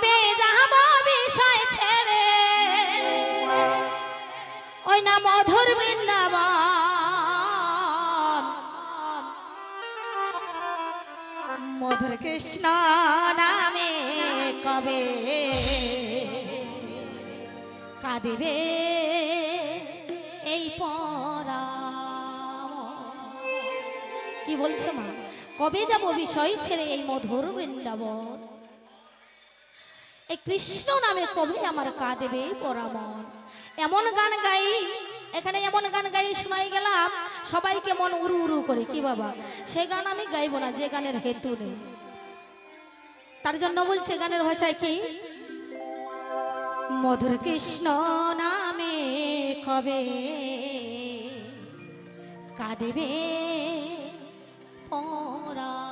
কবে যাব বিষয় ছেড়ে? ওই না মধুর বৃন্দাবন। মধুর কৃষ্ণ নামে কবে কাঁদিবে এই পরাম কি বলছো মা? কবে যাব বিষয় ছেড়ে এই মধুর বৃন্দাবন? এই কৃষ্ণ নামে কবে আমার কাঁদেবে পরামন। এমন গান গাই, এখানে এমন গান গাই শোনাই গেলাম, সবাইকে মন উড়ু উড়ু করে, কি বাবা? সেই গান আমি গাইবো না, যে গানের হেতু নেই। তার জন্য বলছে গানের ভাষায় কি? মধুর কৃষ্ণ নামে কবে কাঁদেবে পরাম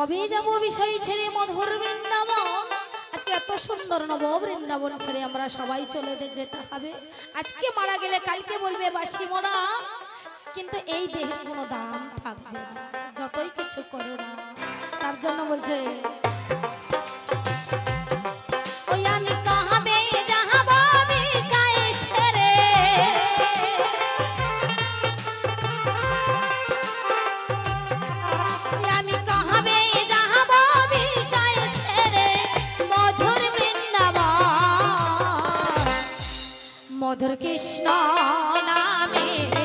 কবে যাব বিষয় ছেড়ে মধুর বৃন্দাবন? আজকে এত সুন্দর নব বৃন্দাবন ছেড়ে আমরা সবাই চলে যেতে হবে। আজকে মারা গেলে কালকে বলবে বাসি মরা। কিন্তু এই দেহের কোনো দাম থাকবে না। যতই কিছু করো না, তার জন্য বলছে মধুর কৃষ্ণ নামে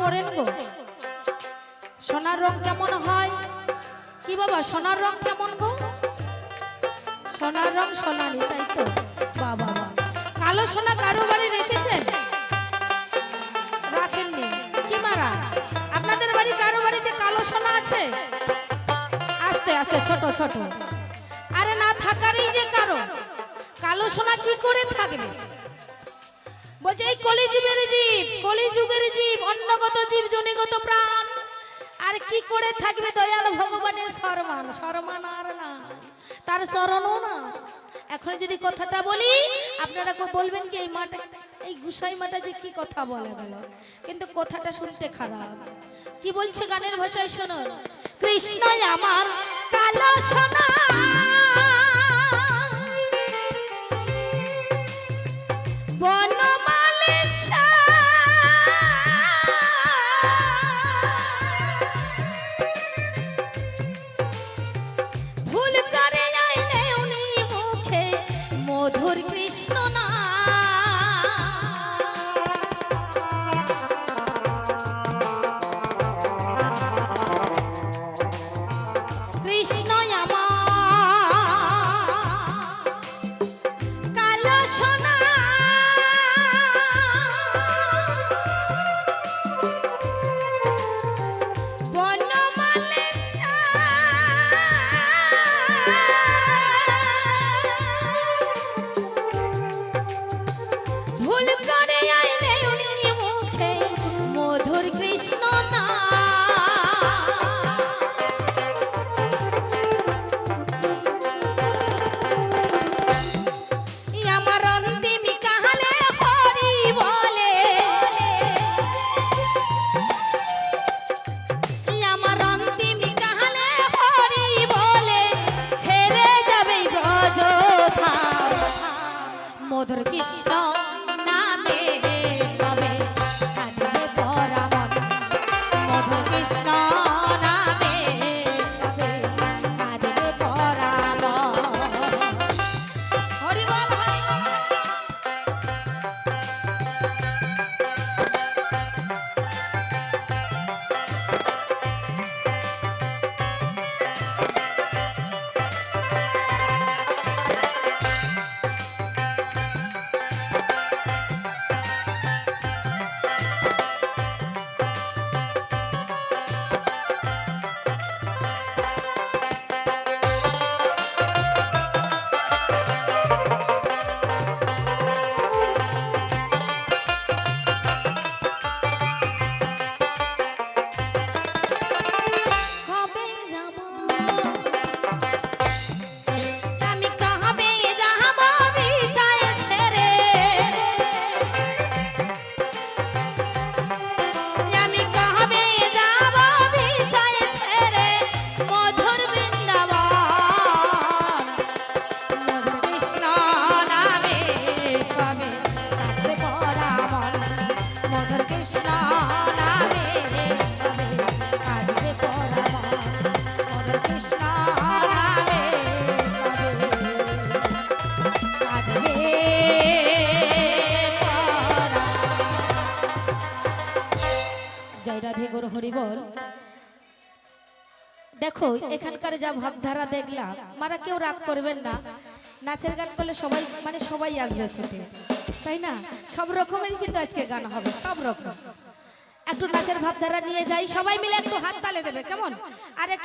পরেন গো সোনার রং কেমন হয়? কি বাবা, সোনার রং কেমন গো? সোনার রং সোনালি, তাই তো? বা বাবা। কালো সোনা কারও বাড়ি রেখেছেন? রাখেননি। কি মারা? আপনাদের বাড়ি কারও বাড়িতে কালো সোনা আছে? আস্তে আস্তে, ছোট ছোট। আরে না থাকারই যে কারও কালো সোনা কি করে থাকবে? বলছে, এই কলিজীবের জীব, কলিযুগের জীব, অন্নগত জীব, জনিগত প্রাণ। আর কি করে থাকবে দয়াল ভগবানের সরমান? সরমান আর না, তার চরণও না। এখন যদি কথাটা বলি, আপনারা বলবেন কি, এই মাটা, এই গুসাই মাটা যে কি কথা বলে গেল কিন্তু কথাটা শুনতে খারাপ। কি বলছে গানের ভাষায় শোনো? কৃষ্ণ আমার কালো সোনা। বনমালী মধুর কৃষ্ণ নামে কবে কাঁদবে পরামন মধুর কৃষ্ণ দেখো, এখানকার যা ভাবধারা দেখলাম, মারা কেউ রাগ করবেন না। নাচের গান করলে সবাই মানে সবাই আসবে ছুটে। তাই না? সব রকমের কিন্তু আজকে গান হবে, সব রকম। একটু নাচের ভাবধারা নিয়ে যাই, সবাই মিলে একটু হাত তালে দেবে, কেমন? আর